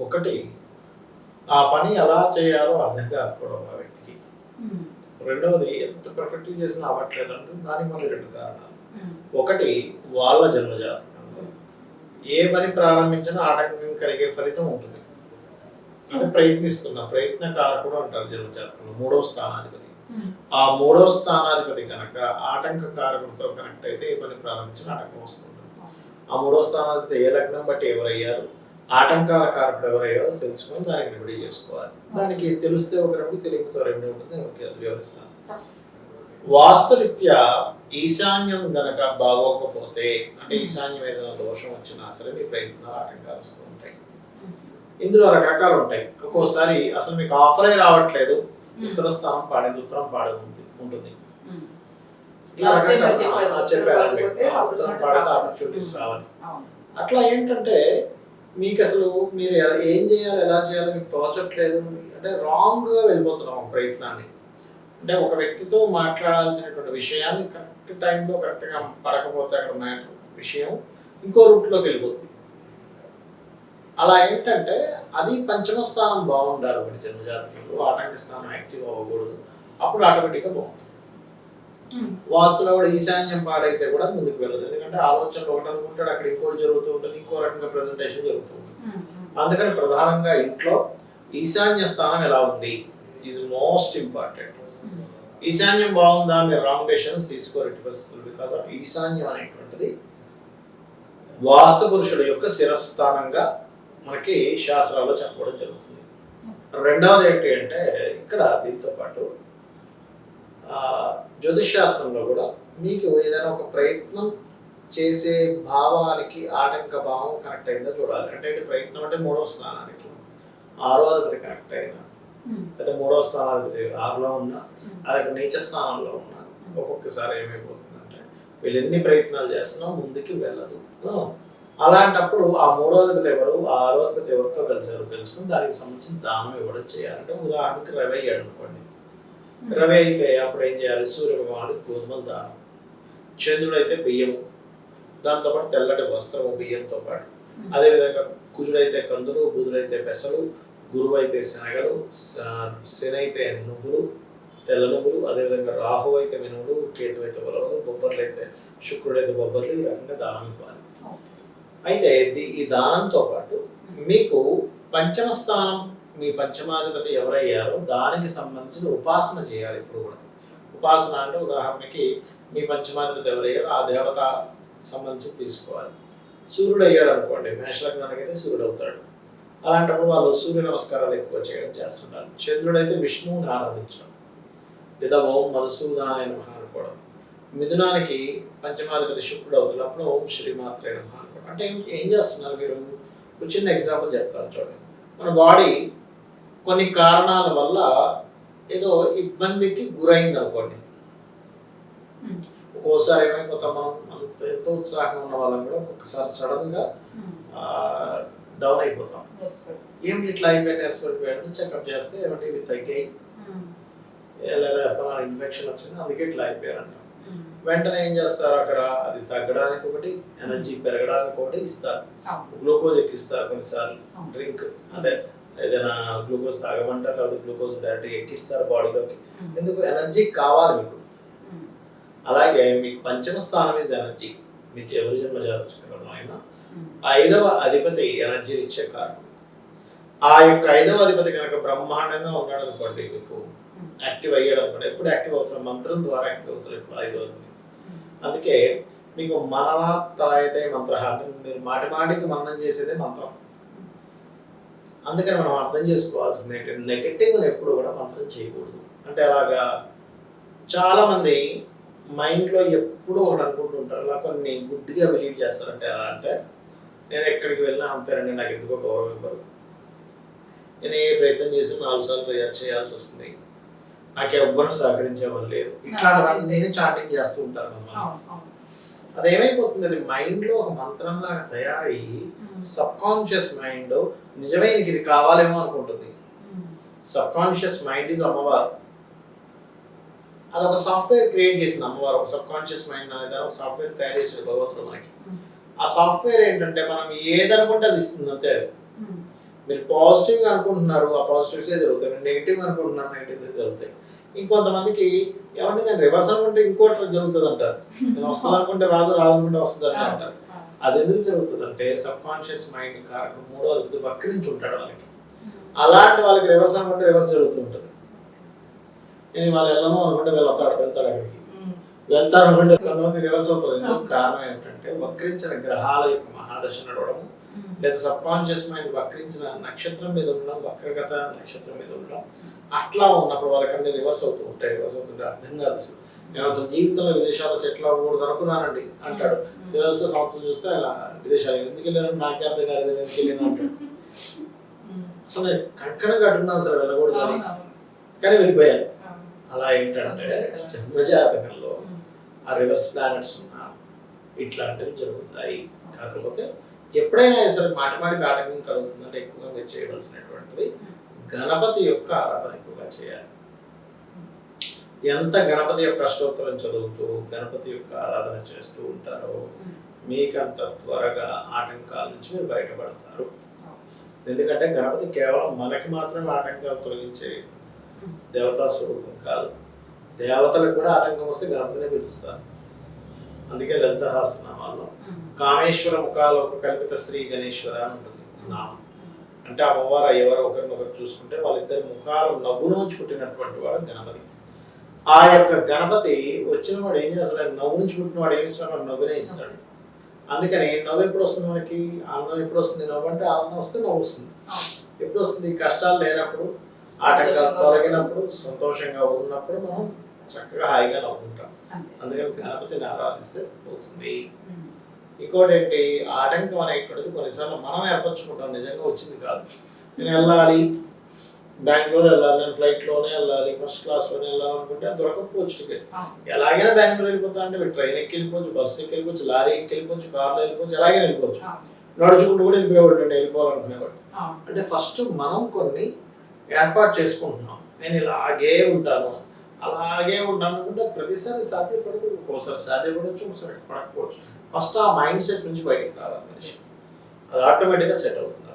ఒకటి ఆ పని ఎలా చేయాలో అర్థం కాకపోవడం ఆ వ్యక్తికి. రెండవది ఎంత పర్ఫెక్ట్గా చేసినా అవ్వట్లేదు అంటే దానికి మళ్ళీ రెండు కారణాలు. ఒకటి వాళ్ళ జన్మజాతకంలో ఏ పని ప్రారంభించినా ఆటంకం కలిగే ఫలితం ఉంటుంది. అంటే ప్రయత్నిస్తున్న ప్రయత్న కారకుడు అంటారు జన్మజాతకంలో మూడవ స్థానాధిపతి. ఆ మూడవ స్థానాధిపతి కనుక ఆటంక కారకుడితో కనెక్ట్ అయితే ఏ పని ప్రారంభించిన ఆటంకం వస్తుంది. ఆ మూడవ స్థానాధిపతి ఏ లగ్నం బట్టి ఎవరయ్యారు? ఆటంకాల కారకుడు ఎవరయ్యారో తెలుసుకొని దానికి రెమెడీ చేసుకోవాలి. దానికి తెలిస్తే ఒక రెమెడీ తెలియకపోతే రెమెడీ ఉంటుంది అది వివరిస్తాను. వాస్తురీత్యా ఈశాన్యం గనక బాగోకపోతే అంటే ఈశాన్యం ఏదైనా దోషం వచ్చినా సరే మీ ప్రయత్నాలు ఆటంకాలు వస్తూ ఉంటాయి. ఇందులో రకరకాలు ఉంటాయి. ఒక్కోసారి అసలు మీకు ఆఫరే రావట్లేదు. ఉత్తర స్థానం పాడేది ఉత్తరం పాడేది ఉంటుంది. చెప్పారండి. ఆపర్చునిటీస్ రావాలి. అట్లా ఏంటంటే మీకు అసలు మీరు ఎలా- ఏం చేయాలి ఎలా చేయాలో మీకు తోచట్లేదు అంటే రాంగ్గా వెళ్ళిపోతున్నాం ఒక ప్రయత్నాన్ని. అంటే ఒక వ్యక్తితో మాట్లాడాల్సినటువంటి విషయాన్ని కరెక్ట్ టైంలో కరెక్ట్గా పడకపోతే అక్కడ మ్యాటర్ విషయం ఇంకో రూట్లోకి వెళ్ళిపోతుంది. అలా ఏంటంటే అది పంచమ స్థానం బాగుండాలి ఒకటి జన్మజాతకంలో ఆటంక స్థానం యాక్టివ్ అవ్వకూడదు. అప్పుడు ఆటోమేటిక్గా బాగుంటుంది. వాస్తులో కూడా ఈశాన్యం పాడైతే కూడా ముందుకు వెళ్ళదు. ఎందుకంటే ఆలోచనలు ఒకటి అనుకుంటాడు అక్కడ ఇంకోటి జరుగుతూ ఉంటుంది ఇంకో రకంగా ప్రజెంటేషన్ జరుగుతూ ఉంటుంది. అందుకని ప్రధానంగా ఇంట్లో ఈశాన్య స్థానం ఎలా ఉంది? ఈజ్ మోస్ట్ ఇంపార్టెంట్ ఈశాన్యం బాగుందా మీరు రాంగ్ డెసిషన్స్ తీసుకోరటి పరిస్థితులు బికాస్ ఆఫ్ ఈశాన్యం అనేటువంటిది వాస్తు పురుషుడు యొక్క శిరస్థానంగా మనకి శాస్త్రాల్లో చెప్పడం జరుగుతుంది. రెండవది ఏంటి అంటే ఇక్కడ దీంతో పాటు జ్యోతిష్ శాస్త్రంలో కూడా మీకు ఏదైనా ఒక ప్రయత్నం చేసే భావానికి ఆటంక భావం కనెక్ట్ అయిందో చూడాలి. అంటే ప్రయత్నం అంటే మూడవ స్థానానికి. ఆరో అధిపతి కనెక్ట్ అయినా లేదా మూడవ స్థానాధిపతి ఆరులో ఉన్నా అది నీచ స్థానంలో ఉన్నా ఒక్కొక్కసారి ఏమైపోతుందంటే వీళ్ళు ఎన్ని ప్రయత్నాలు చేస్తున్నా ముందుకి వెళ్ళదు. అలాంటప్పుడు ఆ మూడో అధిపతి ఎవరు ఆ ఆరో అధిపతి ఎవరితో కలిసారో తెలుసుకుని దానికి సంబంధించిన దానం ఇవ్వడం చేయాలంటే ఉదాహరణకి రవి అయ్యాడు అనుకోండి. రవి అయితే అప్పుడు ఏం చేయాలి? సూర్య భగవానుడికి గోధుమలు దానం. చంద్రుడు అయితే బియ్యము దాంతోపాటు తెల్లటి వస్త్రము బియ్యంతో పాటు. అదేవిధంగా కుజుడైతే కందులు బుధుడైతే పెసలు గురువు అయితే శనగలు శని అయితే నువ్వులు తెల్ల నువ్వులు అదేవిధంగా రాహు అయితే మినువులు కేతు అయితే ఉలవలు బొబ్బర్లు అయితే శుక్రుడు అయితే బొబ్బర్లు ఈ రకంగా దానం ఇవ్వాలి. అయితే ఈ దానంతో పాటు మీకు పంచమ స్థానం మీ పంచమాధిపతి ఎవరయ్యారో దానికి సంబంధించిన ఉపాసన చేయాలి ఇప్పుడు కూడా. ఉపాసన అంటే ఉదాహరణకి మీ పంచమాధిపతి ఎవరయ్యారో ఆ దేవత సంబంధించి తీసుకోవాలి. సూర్యుడు అయ్యాడు అనుకోండి మేషలగ్నానికి అయితే సూర్యుడు అవుతాడు అలాంటప్పుడు వాళ్ళు సూర్య నమస్కారాలు ఎక్కువ చేయడం చేస్తున్నారు చంద్రుడైతే విష్ణువుని ఆరాధించడం. లేదా ఓం మధుసూదనాయ నమ అనుకోవడం. మిథునానికి పంచమాధిపతి శుక్రుడు అవుతున్నప్పుడు ఓం శ్రీమాత్రే నమ అనుకోవడం. అంటే ఏం- చేస్తున్నారు మీరు? చిన్న ఎగ్జాంపుల్ చెప్తాను చూడండి. మన బాడీ కొన్ని కారణాల వల్ల ఏదో ఇబ్బందికి గురైంది అనుకోండి. ఒక్కోసారి ఏమైపోతాం మనం అంత ఎంతో ఉత్సాహంగా ఉన్న వాళ్ళం కూడా ఒక్కొక్కసారి సడన్గా డౌన్ అయిపోతాం. ఏమిటి ఇట్లా అయిపోయి నెరసిపోయిపోయాడు చెకప్ చేస్తే ఏమంటే ఇవి తగ్గాయి. లేదా ఫలానా ఇన్ఫెక్షన్ వచ్చింది అందుకే ఇట్లా అయిపోయారంట వెంటనే ఏం చేస్తారు అక్కడ? అది తగ్గడానికి ఒకటి ఎనర్జీ పెరగడానికి ఒకటి ఇస్తారు. గ్లూకోజ్ ఎక్కిస్తారు కొన్నిసార్లు. డ్రింక్ అంటే ఏదైనా గ్లూకోజ్ తాగమంటారు? లేదా గ్లూకోజ్ డైరెక్ట్ ఎక్కిస్తారు బాడీలోకి ఎందుకు? ఎనర్జీ కావాలి మీకు. అలాగే మీకు పంచమ స్థానం ఇస్ ఎనర్జీ మీకు ఎవరి జన్మ జాతకంలో అయినా? ఐదవ అధిపతి ఎనర్జీ ఇచ్చే కారణం. ఆ యొక్క ఐదవ అధిపతి కనుక బ్రహ్మాండంగా ఉన్నాడు అనుకోండి మీకు యాక్టివ్ అయ్యాడు అనుకోండి. ఎప్పుడు యాక్టివ్ అవుతారు మంత్రం ద్వారా యాక్టివ్ అవుతారు ఇప్పుడు ఐదవ అధిపతి. అందుకే మీకు మననాత్రాయతే మంత్ర. అంటే మీరు మాటి మాటికి మననం చేసేదే మంత్రం. అందుకని మనం అర్థం చేసుకోవాల్సింది ఏంటంటే నెగటివ్ ఎప్పుడు కూడా మంత్రం చేయకూడదు. అంటే అలాగా చాలా మంది మైండ్లో ఎప్పుడూ ఒకటి అనుకుంటుంటారు అలా కొన్ని గుడ్డిగా బిలీవ్ చేస్తారంటే ఎలా? అంటే నేను ఎక్కడికి వెళ్ళినా అంతేనండి నాకు ఎందుకో గౌరవం ఇవ్వరు. నేను ఏ ప్రయత్నం చేసి నాలుగు సార్లు చేయాల్సి వస్తుంది. నాకు ఎవ్వరు సహకరించే వాళ్ళు లేరు. ఇట్లాంటివన్నీ చాటింగ్ చేస్తూ ఉంటారు మనం అది ఏమైపోతుంది అది మైండ్లో ఒక మంత్రంలాగా తయారయ్యి సబ్ కాన్షియస్ మైండ్ నిజమే నీకు ఇది కావాలేమో అనుకుంటుంది. సబ్ కాన్షియస్ మైండ్ ఇస్ అమ్మవారు. అది ఒక సాఫ్ట్వేర్ క్రియేట్ చేసింది అమ్మవారు. ఒక సబ్ కాన్షియస్ మైండ్ అనేది ఒక సాఫ్ట్వేర్ తయారు చేసింది భగవంతుడు మనకి. ఆ సాఫ్ట్వేర్ ఏంటంటే మనం ఏదనుకుంటే అది ఇస్తుంది అంతే. మీరు పాజిటివ్గా అనుకుంటున్నారు ఆ పాజిటివ్సే జరుగుతాయి? నెగిటివ్ అనుకుంటున్నారు నెగిటివ్స్ జరుగుతాయి? ఇంకొంతమందికి ఏమంటే నేను రివర్స్ అనుకుంటే ఇంకోటి జరుగుతుంది అంటారు నేను వస్తుంది అనుకుంటే రాదు రాదు అనుకుంటే వస్తుంది అని అంటారు అది ఎందుకు జరుగుతుంది అంటే సబ్ కాన్షియస్ మైండ్ కారణం మూడో అది వక్రించి ఉంటాడు వాళ్ళకి. అలాంటి వాళ్ళకి రివర్స్ అనుకుంటే రివర్స్ జరుగుతూ ఉంటుంది. నేను వాళ్ళు వెళ్ళను అనుకుంటే వెళ్తాడు వెళ్తాడు అక్కడికి. వెళ్తారు అనుకుంటే కొంతమంది రివర్స్ అవుతారు. ఎందుకు కారణం ఏంటంటే వక్రించిన గ్రహాల యొక్క మహాదశ నడవడం లేదా సబ్ కాన్షియస్ మైండ్ వక్రించిన నక్షత్రం మీద ఉండడం వక్రగత నక్షత్రం మీద ఉండడం అట్లా ఉన్నప్పుడు వాళ్ళకి అన్ని రివర్స్ అవుతూ ఉంటాయి. రివర్స్ అవుతుంటే అర్థం కాదు అసలు. నేను అసలు జీవితంలో విదేశాలు సెటిల్ అవ్వకూడదు అనుకున్నానండి. అంటాడు. తెలిస్తే సంవత్సరం చూస్తే ఆయన విదేశాలు ఎందుకు వెళ్ళాను నాకే అర్థం కాలేదు ఎందుకు వెళ్ళాను అంటాడు. అసలు నేను కంకణ కట్టున్నాను సార్ వెళ్ళకూడదు అని. కానీ వెళ్ళిపోయాను. అలా ఏంటంటే జన్మజాతకంలో ఆ రివర్స్ ప్లానెట్స్ ఉన్న ఇట్లాంటివి జరుగుతాయి. కాకపోతే ఎప్పుడైనా సరే మాటి మాటికి ఆటంకం కలుగుతుందంటే ఎక్కువగా మీరు చేయవలసినటువంటిది గణపతి యొక్క ఆరాధన ఎక్కువగా చేయాలి. ఎంత గణపతి యొక్క అష్టోత్తరం చదువుతూ గణపతి యొక్క ఆరాధన చేస్తూ ఉంటారో మీకంత త్వరగా ఆటంకాల నుంచి మీరు బయటపడతారు. ఎందుకంటే గణపతి కేవలం మనకి మాత్రమే ఆటంకాలు తొలగించే దేవతా స్వరూపం కాదు. దేవతలకు కూడా ఆటంకం వస్తే గణపతిని పిలుస్తారు. అందుకే లలిత హాస్యనామాల్లో కామేశ్వర ముఖాలోక కల్పిత శ్రీ గణేశ్వర అని ఉంటుంది. నామం అంటే అమ్మవారు అయ్యవారు ఒకరినొకరు చూసుకుంటే వాళ్ళిద్దరి ముఖాలు నవ్వులోంచి పుట్టినటువంటి వాడు గణపతి. ఆ యొక్క గణపతి వచ్చిన వాడు ఏం చేస్తాడు? ఆయన నవ్వు నుంచి పుట్టిన వాడు ఏమి ఇస్తాడు వాడు నవ్వునే ఇస్తాడు. అందుకని నవ్వు ఎప్పుడు వస్తుంది మనకి? ఆనందం ఎప్పుడు వస్తుంది? నవ్వు అంటే ఆనందం వస్తే నవ్వు వస్తుంది. ఎప్పుడు వస్తుంది? కష్టాలు లేనప్పుడు ఆటంకాలు తొలగినప్పుడు సంతోషంగా ఉన్నప్పుడు మనం చక్కగా హాయిగా నవ్వుకుంటాం. అందుకని గణపతిని ఆరాధిస్తే పోతుంది. ఇంకోటి ఏంటి ఆటంకం అనేటువంటిది కొన్నిసార్లు మనం ఏర్పరచుకుంటాం. నిజంగా వచ్చింది కాదు. నేను వెళ్ళాలి బెంగళూరు వెళ్ళాలి నేను ఫ్లైట్లోనే వెళ్ళాలి ఫస్ట్ క్లాస్లోనే వెళ్ళాలనుకుంటే అది దొరకకపోవచ్చు టికెట్. ఎలాగైనా బెంగళూరు వెళ్ళిపోతా అంటే మీరు ట్రైన్ ఎక్కి వెళ్ళిపోవచ్చు బస్సు ఎక్కి వెళ్ళిపోవచ్చు లారీ ఎక్కి వెళ్ళిపోవచ్చు కార్లో వెళ్ళిపోవచ్చు ఎలాగైనా వెళ్ళిపోవచ్చు. నడుచుకుంటూ కూడా వెళ్ళిపోయేవాడు అంటే వెళ్ళిపోవాలనుకునేవాడు అంటే ఫస్ట్ మనం కొన్ని ఏర్పాటు చేసుకుంటున్నాం. నేను ఇలాగే ఉంటాను. అలాగే అది ప్రతిసారి సాధ్యపడదు ఒక్కోసారి సాధ్యపడవచ్చు ఒకసారి పడకపోవచ్చు. ఫస్ట్ ఆ మైండ్ సెట్ నుంచి బయటికి రావాలి మనిషి. అది ఆటోమేటిక్గా సెట్ అవుతుంది.